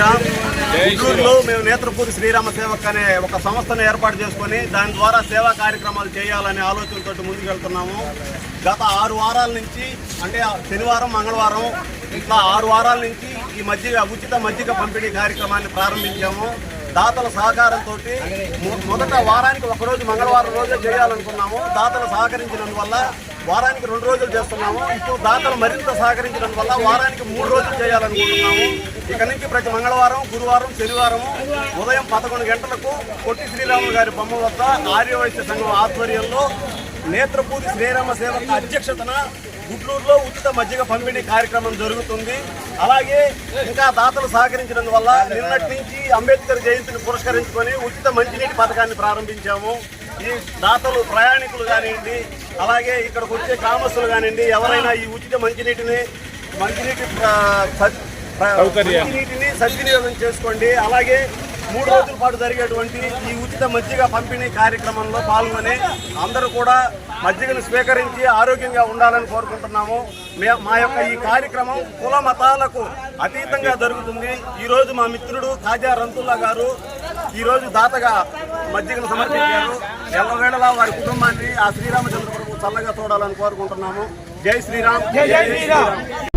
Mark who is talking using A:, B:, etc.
A: గుంటూరులో మేము నేత్రపూరి శ్రీరామ సేవక్ అనే ఒక సంస్థను ఏర్పాటు చేసుకొని దాని ద్వారా సేవా కార్యక్రమాలు చేయాలనే ఆలోచనతో ముందుకెళ్తున్నాము. గత ఆరు వారాల నుంచి అంటే శనివారం మంగళవారం ఇట్లా ఆరు వారాల నుంచి ఈ మజ్జిగ ఉచిత మజ్జిగ పంపిణీ కార్యక్రమాన్ని ప్రారంభించాము. దాతల సహకారంతో మొదట వారానికి ఒక రోజు మంగళవారం రోజే చేయాలనుకున్నాము. దాతలు సహకరించినందువల్ల వారానికి రెండు రోజులు చేస్తున్నాము. ఇప్పుడు దాతలు మరింత సహకరించడం వల్ల వారానికి మూడు రోజులు చేయాలనుకుంటున్నాము. ఇక నుంచి ప్రతి మంగళవారం గురువారం శనివారం ఉదయం పదకొండు గంటలకు పొట్టి శ్రీరాములు గారి బొమ్మ వద్ద ఆర్యవైశ్య సంఘం ఆధ్వర్యంలో నేత్రపూరి శ్రీరామ సేవక అధ్యక్షతన గుంటూరులో ఉచిత మజ్జిగ పంపిణీ కార్యక్రమం జరుగుతుంది. అలాగే ఇంకా దాతలు సహకరించినందువల్ల నిన్నటి నుంచి అంబేద్కర్ జయంతిని పురస్కరించుకొని ఉచిత మంచినీటి పథకాన్ని ప్రారంభించాము. ఈ దాతలు ప్రయాణికులు కానివ్వండి అలాగే ఇక్కడికి వచ్చే గ్రామస్తులు కానివ్వండి ఎవరైనా ఈ ఉచిత మంచినీటిని మంచినీటి మంచినీటిని సద్వినియోగం చేసుకోండి. అలాగే మూడు రోజుల పాటు జరిగేటువంటి ఈ ఉచిత మజ్జిగ పంపిణీ కార్యక్రమంలో పాల్గొని అందరూ కూడా మజ్జిగను స్వీకరించి ఆరోగ్యంగా ఉండాలని కోరుకుంటున్నాము. మే- మా యొక్క ఈ కార్యక్రమం కుల మతాలకు అతీతంగా జరుగుతుంది. ఈ రోజు మా మిత్రుడు కాజా రంతుల్లా గారు ఈ రోజు దాతగా మజ్జిగను సమర్పించారు. ఎల్లవేళలా వారి కుటుంబాన్ని ఆ శ్రీరామచంద్ర చల్లగా చూడాలని కోరుకుంటున్నాము. జై శ్రీరామ్. జై శ్రీరామ్.